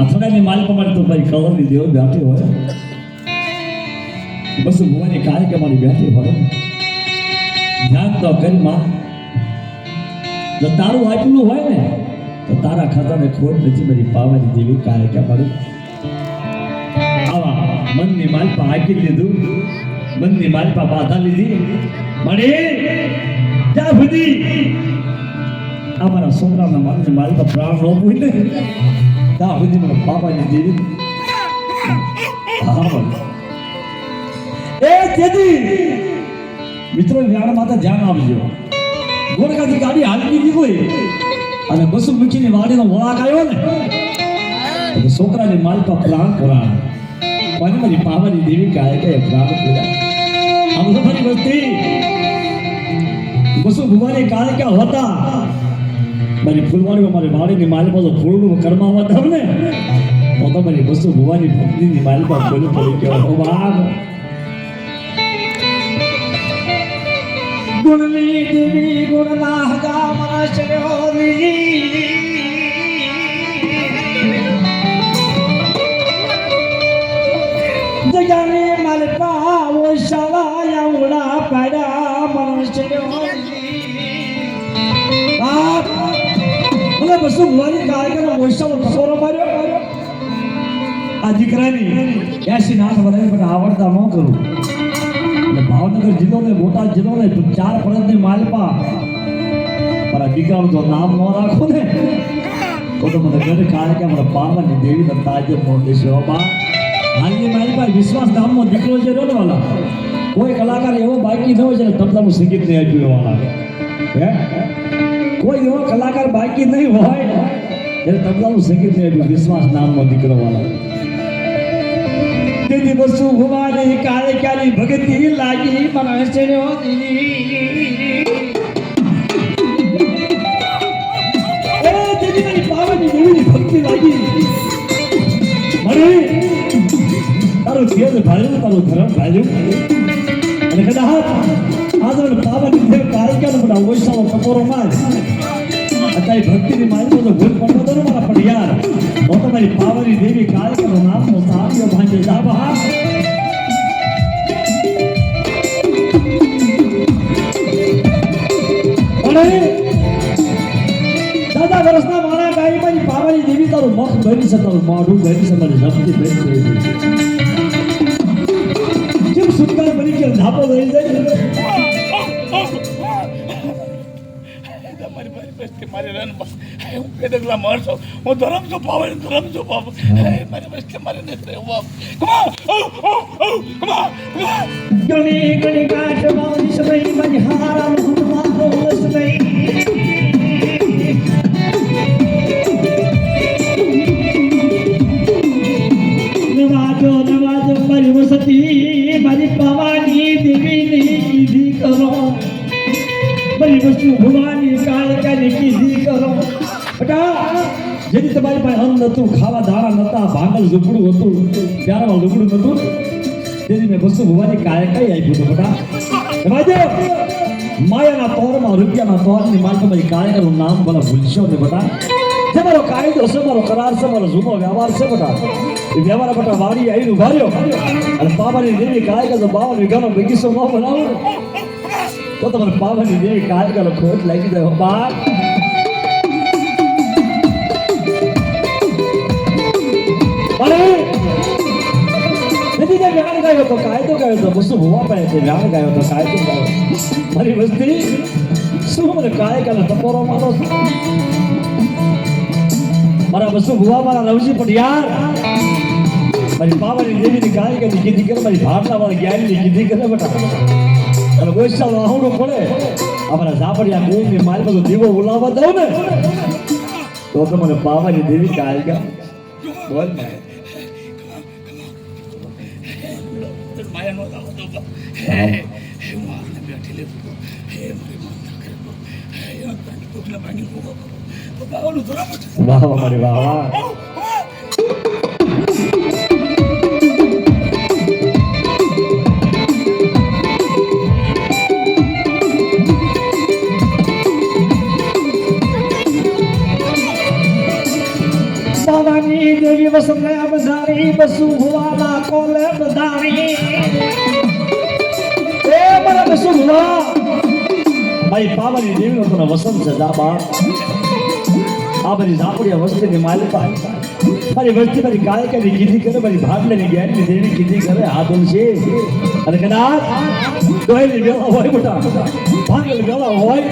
અથડાની માલ પ્રમાણે તો મારી કવરની દેવ બેઠી હોય. બસ ભુવાની કાર્ય કે મારી બેઠી હોય. ધ્યાન તો કરી જો તારું આટલું હોય ને, તો તારા ખાતાને ખોટ નથી, મારી પાવાની દેવી કાર્ય કે મારું. આવા મનની માલપા હાકી લીધું મનની માલપા બાધા લીધી. મળે ત્યાં બધી અમારા છોકરાના મનની માલપા પ્રાણ રોપવું ને ત્યાં સુધી મને દેવી હા બોલ. એ તેથી મિત્રો વ્યાણ માતા ધ્યાન આપજો ગોરકાથી ગાડી હાલતી હોય અને બસુ મૂકીને વાડીનો વળાક આવ્યો ને છોકરાની માલપા પ્રાણ પુરાણ કોને મારી પાવાની દેવી કાય કે પ્રાણ પુરાણ આમ તો ફરી વસ્તી બસુ ભુવાની ક્યાં હોતા મારી ફૂલવાણીમાં મારી વાણીની માલપા તો ફૂલનું કરમાવા તમને. ને તો તો મારી બસુ ભુવાની ભક્તિની માલપા ફૂલ પડી ગયો. બાપ ગુણની દેવી ગુણના હજા મનુષ્ય જગાને પાવો સવાયા ઉડા પડ્યા મનુષ્ય મને બસુ ભુવાની કાર્યક્રમ ઓશાવો ટકોરો માર્યો આ દીકરાની એસી નાથ વધારે પણ આવડતા ન કરું એટલે ભાવનગર જિલ્લો ને બોટાદ જિલ્લો ને ચાર ફરજની માલપા પણ આ દીકરાનું જો નામ ન રાખો ને તો તો મને ઘરે કાલે કે મારા પાવાની દેવી ને તાજે મોં દેશો બા હાલની માલપા વિશ્વાસ ધામમાં દીકરો છે રહ્યો કોઈ કલાકાર એવો બાકી થયો છે જેને તબલાનું સંગીત નહીં આપ્યું હે કોઈ એવો કલાકાર બાકી નહીં હોય જેને તબલાનું સંગીત ને વિશ્વાસ નામનો દીકરો વાળો. તેથી વસ્તુ ભુવાની કાળે કાળી ભગતી લાગી પણ એ મારી ભક્તિ લાગી. મને તારો ખેદ ભાળ્યો, તારો ધર્મ ભાળ્યો. અને કદાચ મને પાવાની દેવ નો બધા ઓછાનો ટપોરો માર અત્યારે ભક્તિની મારી તો ભૂલ પડતો હતો ને મારા પણ યાર હું તો મારી પાવરી દેવી કાળિકાનું નામ નો સાવ્યો ભાંજે જાબા દાદા વર્ષના મારા ગાય મારી પાવાની દેવી તારું મુખ ભરી છે, તારું મોઢું ભરી છે મારી રમતી ભરી છે. કેમ સુંદર બની કે ધાપો લઈ જાય મારી મારી બસ્તી મારી રન હું પેદગલા મારશો હું ધરમ છું પાવન ધરમ છું પાપ મારી બસ્તી મારી નથી રહેવું કમા કમા કમા ગણી ગણી કાટ મારી સમય મારી હારા મોહમ્મદ સમય નવાજો તમારી પાસે અન્ન નતું, ખાવા ધારા નતા ભાંગલ ઝૂંપડું હતું, પ્યારામાં લુગડું નતું. તેથી મેં વસ્તુ ભૂવાની કાય કઈ આપ્યું હતું બધા સમજો માયાના તોરમાં, રૂપિયાના તોરની માલ તમારી કાર્યકરનું નામ ભલે ભૂલશો ને બધા જે મારો કાયદો છે, મારો કરાર છે, મારો જૂનો વ્યવહાર છે બધા એ વ્યવહાર બધા વાડી આવીને ઉભાર્યો અને બાબાની દેવી કાયકા તો બાવન વીઘાનો બગીચો ન બનાવો. તો તમારે બાબાની દેવી કાયકાનો ખોટ લાગી જાય, હો અરે નથી તે વ્યાણ ગાયો તો કાયદો ગાયો તો ગાયો તો કાયદો મારી વસ્તી શું મને કાય કાલે ટપોરો મારો મારા બસો ભુવા મારા રવજી પણ મારી પાવાની દેવીની ગાય કે કીધી કરે મારી ભાવના વાળી જ્ઞાનની કીધી કરે બેટા અને ગોઈસા વાહુડું પડે અમારા ઝાપડિયા કુંભની માલ બધો દીવો ઉલાવવા દઉં ને તો તો મને પાવાની દેવી ગાય કે બોલ ને માયા નો દાવો તો હે હે મારને બેઠી લે હે મારી મન ના કરે હે યાર તને કોકલા ભાંગી તો પાવન ધરમ વાહ વાહ મારી વાહ. વાહ મારી પાવાની દેવીનો વસંત છે જા બા આ બધી ઝાપડિયા વસ્તીની મારી વસ્તી મારી ગાયકાની કીધી કરે, મારી ભાટલાની જ્ઞાનની દેવી કીધી કરે, આ તો છે. અને કદાચ વેળા હોય ભાંગલ વેળા હોય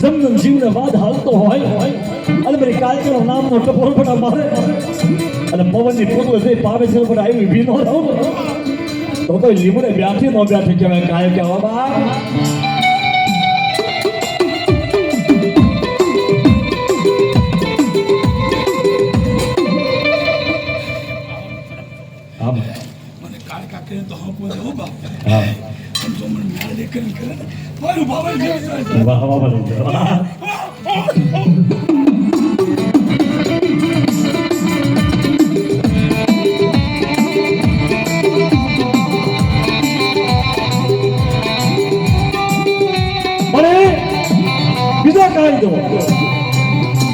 જમનમ જીવને વાદ હાલતો હોય. અને મારી નામ નામનો ટપોર બેટા મારે. અને પવનની પૂર્વ થઈ પાવે છે પણ આવી ઊભી ન રહો. તો તો લીમડે બ્યાથી નો બ્યાથી કહેવાય કાય કહેવા બા હા બા. મને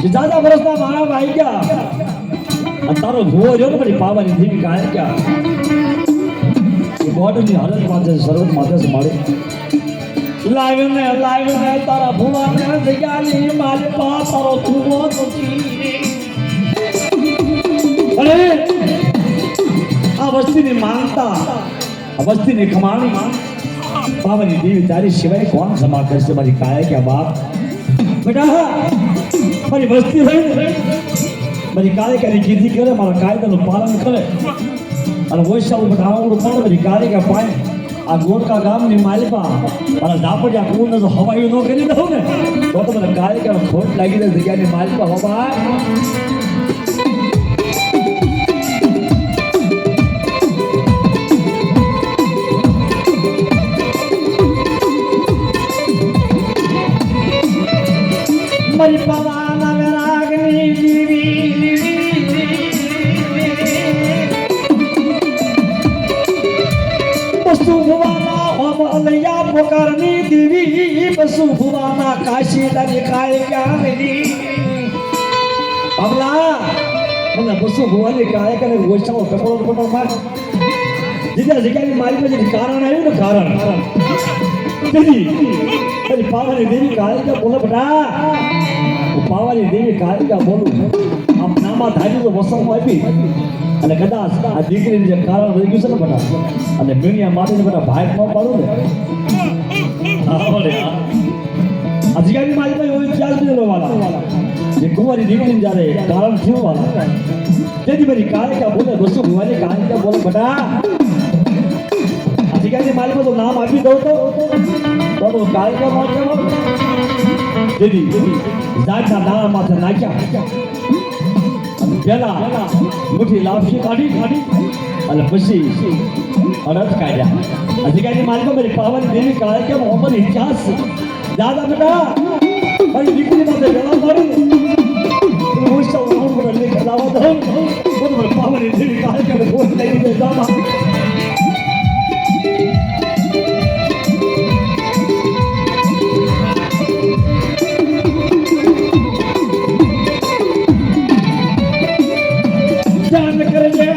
દાદા વર્ષના મારા ભાઈ ગયા અને તારો ભૂવો જો ને પછી પાવાની દેવી કાય ગયા બોર્ડની હાલત માથે સરવત માથે મારે લાવીને લાવીને તારા ભુવાને જગ્યાની મારી પા તારો નથી અને આ વસ્તીની માંગતા આ વસ્તીની કમાણી પાવાની દેવી તારી સિવાય કોણ સમા કરશે મારી કાયા ક્યાં બાપ બેટા મારી વસ્તી ને, મારી કાયકાની કીધી કરે, મારા કાયદાનું પાલન કરે. અને વૈશાળ બધા આવડું પણ મારી કાયકા પાય આ ગોરકા ગામની માલિકા, મારા દાપડિયા કુંડ તો હવાયું ન કરી દઉં ને. તો તો મને કાયકાનો ખોટ લાગી દે જગ્યાની માલિકા હવા મારી પવાના ભુવાના કાશી તારી કાય ગઈ બાબલા મને બસો ભુવાની કાય કરે ઓછાઓ કપડો કપડો માર. જગ્યાની મારી પાસે કારણ આવ્યું ને કારણ. તેથી પછી પાવાની દેવી કાળિકા બોલો, બેટા પાવાની દેવી કાળિકા બોલું આમ નામા ધારી તો વસંત આપી અને કદાચ આ દીકરીનું જે કારણ વધી ગયું છે ને બધા અને મીણિયા માટે બધા ભાઈ ન પાડું ને. હા. મારી ચાર દિનો વાળા જે કુંવારી દીકરી જ્યારે કારણ થયું વાળા તેથી બધી કાલિકા બોલે બસો ભુવાની કાલિકા બોલે, બટા. અધિકારી માલિક તો નામ આપી દઉં તો. તો કાલિકા કાળિકા માં કેવો તેથી જાતના દાણા માથે નાખ્યા. પેલા મુઠી લાપસી કાઢી. કાઢી અને પછી અડદ કાઢ્યા. અધિકારી માલિકો મારી પાવન દેવી કાળિકા મોહમ્મદ ઇતિહાસ. દાદા બેટા, મારી દીકરી માટે વેલા મારી મોસ્ટ ઓફ ઓલ પર લેખ લાવા દો બોલ પાવાની દેવી કાળિકા બોલ લઈ દે દાદા. જાન કરજે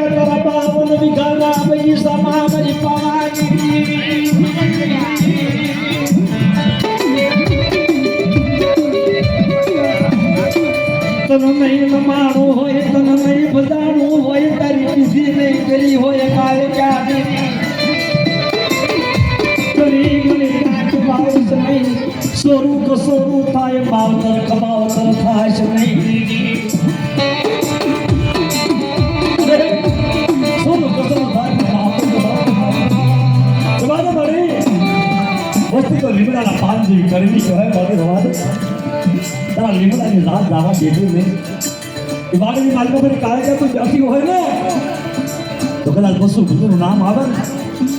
નહીં નમાણું હોય તને નહીં બધાણું હોય તારી કીધી નહીં કરી હોય કાલે ક્યાં કરી ગણી કાચ બાવીસ નહીં સોરું તો સોરું થાય માવતર કમાવતર થાય છે નહીં તારા અને રાત દાવા બેઠું નહીં એ બાગની માલિકો પર કાળજા કોઈ બેઠી હોય ને. તો કદાચ બસુ ભૂતનું નામ આવે ને.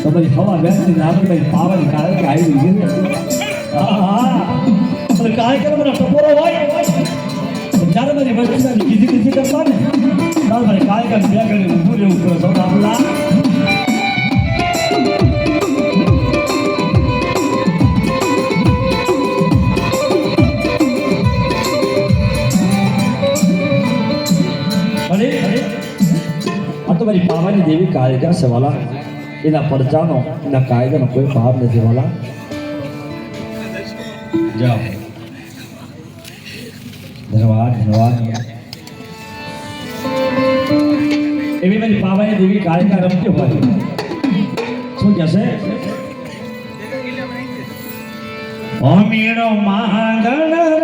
તો પછી હવા બેસતી ને આગળ ભાઈ પાવન કાળે કે આવી ગઈ હા હા. અને કાળે કે મને ટપોરો હોય. જ્યારે મારી વસ્તીના કીધી કીધી કરતા ને, ત્યારે મારે કાળે કે બે ઘડી ઊભું રહેવું પડે. પાવાની દેવી કાળિકા છે વાલા. એના પરચાનો એના કાયદાનો કોઈ ભાવ નથી વાલા. જાઓ. ધન્યવાદ ધન્યવાદ એવી મારી પાવાની દેવી કાળિકા રમતી હોય. શું કહેશે અમીણો મહાગણ